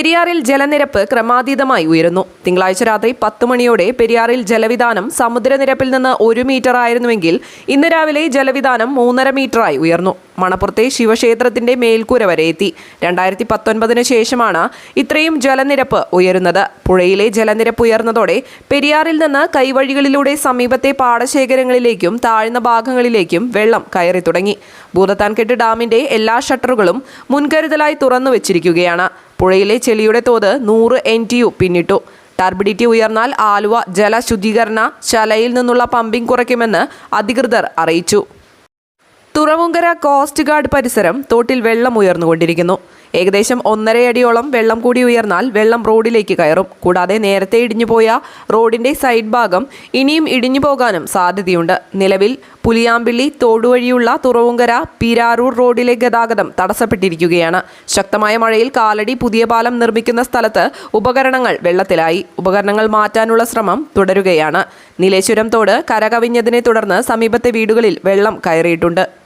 പെരിയാറിൽ ജലനിരപ്പ് ക്രമാതീതമായി ഉയരുന്നു. തിങ്കളാഴ്ച രാത്രി പത്ത് മണിയോടെ പെരിയാറിൽ ജലവിധാനം സമുദ്രനിരപ്പിൽ നിന്ന് ഒരു മീറ്റർ ആയിരുന്നുവെങ്കിൽ ഇന്ന് രാവിലെ ജലവിധാനം മൂന്നര മീറ്ററായി ഉയർന്നു. മണപ്പുറത്തെ ശിവക്ഷേത്രത്തിന്റെ മേൽക്കൂര വരെ എത്തി. രണ്ടായിരത്തി പത്തൊൻപതിന് ശേഷമാണ് ഇത്രയും ജലനിരപ്പ് ഉയരുന്നത്. പുഴയിലെ ജലനിരപ്പ് ഉയർന്നതോടെ പെരിയാറിൽ നിന്ന് കൈവഴികളിലൂടെ സമീപത്തെ പാടശേഖരങ്ങളിലേക്കും താഴ്ന്ന ഭാഗങ്ങളിലേക്കും വെള്ളം കയറി തുടങ്ങി. ഭൂതത്താൻകെട്ട് ഡാമിന്റെ എല്ലാ ഷട്ടറുകളും മുൻകരുതലായി തുറന്നു വെച്ചിരിക്കുകയാണ് പുഴയിലെ ചെളിയുടെ തോത് നൂറ് എൻ ടി യു പിന്നിട്ടു. ടർബിഡിറ്റി ഉയർന്നാൽ ആലുവ ജലശുദ്ധീകരണ ശാലയിൽ നിന്നുള്ള പമ്പിംഗ് കുറയ്ക്കുമെന്ന് അധികൃതർ അറിയിച്ചു. തുറവുങ്കര കോസ്റ്റ് ഗാർഡ് പരിസരം തോട്ടിൽ വെള്ളം ഉയർന്നുകൊണ്ടിരിക്കുന്നു. ഏകദേശം ഒന്നരയടിയോളം വെള്ളം കൂടി ഉയർന്നാൽ വെള്ളം റോഡിലേക്ക് കയറും. കൂടാതെ നേരത്തെ ഇടിഞ്ഞുപോയ റോഡിന്റെ സൈഡ് ഭാഗം ഇനിയും ഇടിഞ്ഞു പോകാനും സാധ്യതയുണ്ട്. നിലവിൽ പുലിയാമ്പിള്ളി തോടുവഴിയുള്ള തുറവുങ്കര പീരാറൂർ റോഡിലെ ഗതാഗതം തടസ്സപ്പെട്ടിരിക്കുകയാണ്. ശക്തമായ മഴയിൽ കാലടി പുതിയ പാലം നിർമ്മിക്കുന്ന സ്ഥലത്ത് ഉപകരണങ്ങൾ വെള്ളത്തിലായി. ഉപകരണങ്ങൾ മാറ്റാനുള്ള ശ്രമം തുടരുകയാണ്. നീലേശ്വരം തോട് കരകവിഞ്ഞതിനെ തുടർന്ന് സമീപത്തെ വീടുകളിൽ വെള്ളം കയറിയിട്ടുണ്ട്.